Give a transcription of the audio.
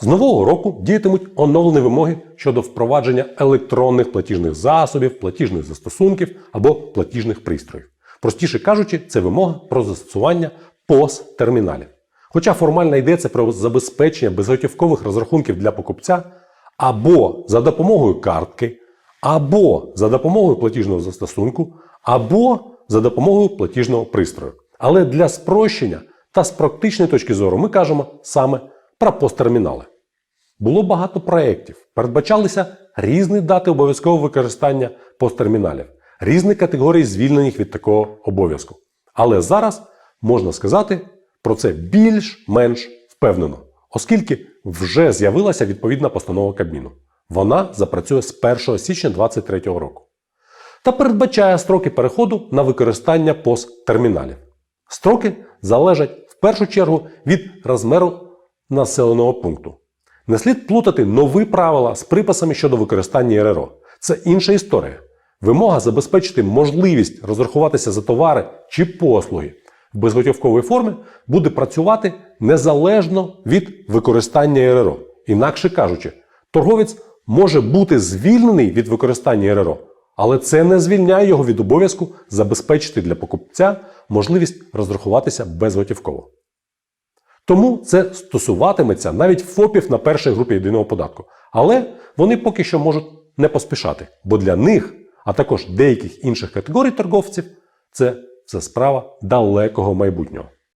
З нового року діятимуть оновлені вимоги щодо впровадження електронних платіжних засобів, платіжних застосунків або платіжних пристроїв. Простіше кажучи, це вимога про застосування POS-терміналів. Хоча формально йдеться про забезпечення безготівкових розрахунків для покупця або за допомогою картки, або за допомогою платіжного застосунку, або за допомогою платіжного пристрою. Але для спрощення та з практичної точки зору ми кажемо саме про посттермінали. Було багато проєктів, передбачалися різні дати обов'язкового використання посттерміналів, різні категорії звільнених від такого обов'язку. Але зараз можна сказати про це більш-менш впевнено, оскільки вже з'явилася відповідна постанова Кабміну. Вона запрацює з 1 січня 2023 року та передбачає строки переходу на використання посттерміналів. Строки залежать в першу чергу від розміру населеного пункту. Не слід плутати нові правила з приписами щодо використання РРО. Це інша історія. Вимога забезпечити можливість розрахуватися за товари чи послуги в безготівковій формі буде працювати незалежно від використання РРО. Інакше кажучи, торговець може бути звільнений від використання РРО, але це не звільняє його від обов'язку забезпечити для покупця можливість розрахуватися безготівково. Тому це стосуватиметься навіть ФОПів на першій групі єдиного податку. Але вони поки що можуть не поспішати, бо для них, а також деяких інших категорій торговців, це все справа далекого майбутнього.